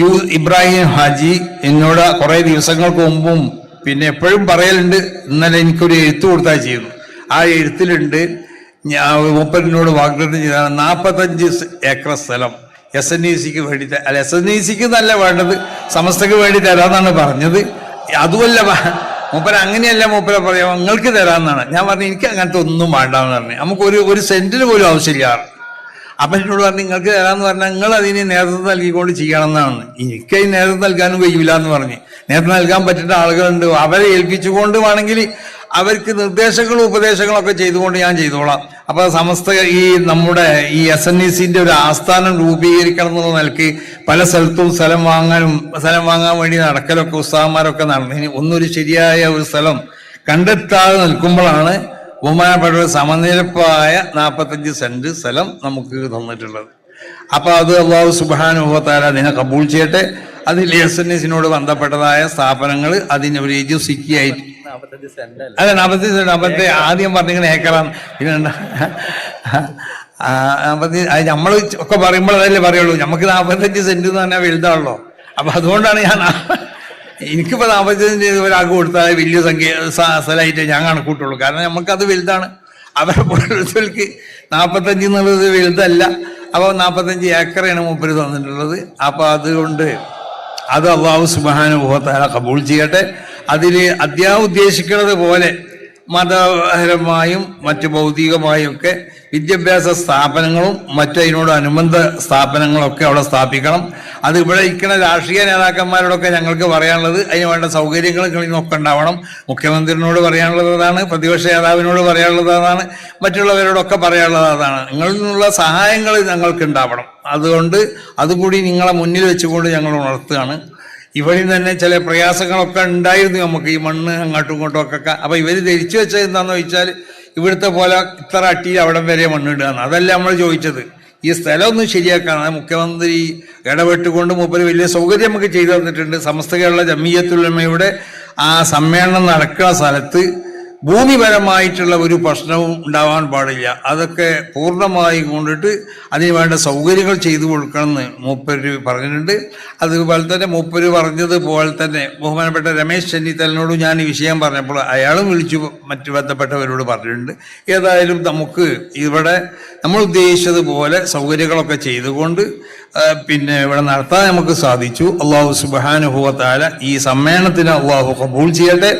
U Ibrahim Haji എന്നോട് കുറെ ദിവസങ്ങൾക്ക് മുമ്പും പിന്നെ എപ്പോഴും പറയലുണ്ട് ഇന്നലെ എനിക്കൊരു എഴുത്ത് കൊടുത്താൽ ചെയ്യുന്നു. ആ എഴുത്തിലുണ്ട് ഞാൻ മൂപ്പരനോട് വാഗ്ദാനം ചെയ്താണ് നാൽപ്പത്തഞ്ച് ഏക്കർ സ്ഥലം. എസ് എൻ ഇ സിക്ക് വേണ്ടി അല്ല എസ് എൻ ഇ സിക്ക് നല്ല വേണ്ടത് സമസ്തക്ക് വേണ്ടി തരാമെന്നാണ് പറഞ്ഞത്. അതുമല്ല മൂപ്പര അങ്ങനെയല്ല മൂപ്പര പറയാം നിങ്ങൾക്ക് തരാമെന്നാണ് ഞാൻ പറഞ്ഞു എനിക്ക് അങ്ങനത്തെ ഒന്നും വേണ്ടാന്ന് പറഞ്ഞു. നമുക്ക് ഒരു ഒരു സെന്റിന് പോലും ആവശ്യമില്ല. അപ്പൊ എന്നോട് പറഞ്ഞു നിങ്ങൾക്ക് തരാന്ന് പറഞ്ഞാൽ നിങ്ങൾ അതിന് നേതൃത്വം നൽകിക്കൊണ്ട് ചെയ്യണം എന്നാണ് എനിക്ക് അതിന് നേതൃത്വം നൽകാനും കഴിയില്ല എന്ന് പറഞ്ഞ്. നേതൃത്വം നൽകാൻ പറ്റുന്ന ആളുകളുണ്ട്. അവരെ ഏൽപ്പിച്ചുകൊണ്ട് വേണമെങ്കിൽ അവർക്ക് നിർദ്ദേശങ്ങളും ഉപദേശങ്ങളും ഒക്കെ ചെയ്തുകൊണ്ട് ഞാൻ ചെയ്തോളാം. അപ്പൊ സമസ്ത ഈ നമ്മുടെ ഈ എസ് എൻ ഇ സിന്റെ ഒരു ആസ്ഥാനം രൂപീകരിക്കണം എന്നുള്ള നിലയ്ക്ക് പല സ്ഥലത്തും സ്ഥലം വാങ്ങാനും സ്ഥലം വാങ്ങാൻ വേണ്ടി നടക്കലൊക്കെ ഉത്സാഹന്മാരൊക്കെ ഇനി ഒന്നൊരു ശരിയായ ഒരു സ്ഥലം കണ്ടെത്താതെ നിൽക്കുമ്പോഴാണ് ബഹുമാനപ്പെട്ട സമനിരപ്പായ നാൽപ്പത്തഞ്ച് സെന്റ് സ്ഥലം നമുക്ക് തന്നിട്ടുള്ളത്. അപ്പൊ അത് അള്ളാഹു സുബാനുഭവത്താല അതിനെ കബൂൾ ചെയ്യട്ടെ. അതിൽ എസ് എൻ എസിനോട് ബന്ധപ്പെട്ടതായ സ്ഥാപനങ്ങൾ അതിന് ഒരു ഏജൻസിക്ക് ആയിട്ട് നാപ്പത്തഞ്ച് സെന്റ് അപ്പത്തെ നാൽപ്പത്തി നാൽപ്പത്തി ആദ്യം പറഞ്ഞിങ്ങനെ ഏക്കറാണ് പിന്നെ നാൽപ്പത്തി അത് നമ്മൾ ഒക്കെ പറയുമ്പോൾ അതല്ലേ പറയുള്ളൂ. നമുക്ക് നാൽപ്പത്തഞ്ച് സെന്റ് എന്ന് പറഞ്ഞാൽ വലുതാണല്ലോ. അപ്പൊ അതുകൊണ്ടാണ് ഞാൻ ആ- എനിക്കിപ്പോ നാൽപ്പത്തഞ്ച് ചെയ്ത് ഒരാൾക്ക് കൊടുത്താൽ വലിയ സംഖ്യ സ്ഥലമായിട്ട് ഞാൻ കണക്കൂട്ടുള്ളൂ. കാരണം നമുക്കത് വലുതാണ്. അവരെ ഓരോരുത്തർക്ക് നാൽപ്പത്തഞ്ച് എന്നുള്ളത് വലുതല്ല. അപ്പോൾ നാൽപ്പത്തഞ്ച് ഏക്കറാണ് മൂപ്പര് തന്നിട്ടുള്ളത്. അപ്പോൾ അതുകൊണ്ട് അത് അള്ളാഹു സുബാനുഭവത്താല കബൂൾ ചെയ്യട്ടെ. അതിൽ അദ്ദേഹം ഉദ്ദേശിക്കുന്നത് പോലെ മതപരമായും മറ്റ് ഭൗതികമായും ഒക്കെ വിദ്യാഭ്യാസ സ്ഥാപനങ്ങളും മറ്റു അതിനോട് അനുബന്ധ സ്ഥാപനങ്ങളൊക്കെ അവിടെ സ്ഥാപിക്കണം. അത് ഇവിടെ ഇരിക്കുന്ന രാഷ്ട്രീയ നേതാക്കന്മാരോടൊക്കെ ഞങ്ങൾക്ക് പറയാനുള്ളത് അതിന് വേണ്ട സൗകര്യങ്ങളും നിന്നൊക്കെ ഉണ്ടാവണം. മുഖ്യമന്ത്രിനോട് പറയാനുള്ളത് അതാണ് പ്രതിപക്ഷ നേതാവിനോട് പറയാനുള്ളത് അതാണ് മറ്റുള്ളവരോടൊക്കെ പറയാനുള്ളത് അതാണ്. നിങ്ങളിൽ നിന്നുള്ള സഹായങ്ങൾ ഞങ്ങൾക്ക് ഉണ്ടാവണം. അതുകൊണ്ട് അതുകൂടി നിങ്ങളെ മുന്നിൽ വെച്ചുകൊണ്ട് ഞങ്ങൾ ഉണർത്തുകയാണ്. ഇവിടെ തന്നെ ചില പ്രയാസങ്ങളൊക്കെ ഉണ്ടായിരുന്നു നമുക്ക് ഈ മണ്ണ് അങ്ങോട്ടും ഇങ്ങോട്ടും ഒക്കെ അപ്പൊ ഇവർ ധരിച്ചു വെച്ചത് എന്താന്ന് ചോദിച്ചാൽ ഇവിടുത്തെ പോലെ ഇത്ര അട്ടിയിൽ അവിടം വരെ മണ്ണിടുകയാണ് അതല്ല നമ്മൾ ചോദിച്ചത്. ഈ സ്ഥലം ഒന്ന് ശരിയാക്കാണ് മുഖ്യമന്ത്രി ഇടപെട്ടുകൊണ്ട് മൂപ്പര് വലിയ സൗകര്യം നമുക്ക് ചെയ്തു തന്നിട്ടുണ്ട്. സമസ്ത കേരള ജമീയത്തുലമയുടെ ആ സമ്മേളനം നടക്കുന്ന സ്ഥലത്ത് ഭൂമിപരമായിട്ടുള്ള ഒരു പ്രശ്നവും ഉണ്ടാവാൻ പാടില്ല. അതൊക്കെ പൂർണമായി കൊണ്ടിട്ട് അതിന് വേണ്ട സൗകര്യങ്ങൾ ചെയ്തു കൊടുക്കണമെന്ന് മൂപ്പര് പറഞ്ഞിട്ടുണ്ട്. അതുപോലെ തന്നെ മൂപ്പര് പറഞ്ഞതുപോലെ തന്നെ ബഹുമാനപ്പെട്ട രമേശ് ചെന്നിത്തലിനോട് ഞാൻ ഈ വിഷയം പറഞ്ഞപ്പോൾ അയാളും വിളിച്ചു മറ്റു ബന്ധപ്പെട്ടവരോട് പറഞ്ഞിട്ടുണ്ട്. ഏതായാലും നമുക്ക് ഇവിടെ നമ്മൾ ഉദ്ദേശിച്ചതുപോലെ സൗകര്യങ്ങളൊക്കെ ചെയ്തുകൊണ്ട് പിന്നെ ഇവിടെ നടത്താൻ നമുക്ക് സാധിച്ചു. അള്ളാഹു സുബാനുഭവത്താല ഈ സമ്മേളനത്തിന് അള്ളാഹു കബൂൾ ചെയ്യട്ടെ.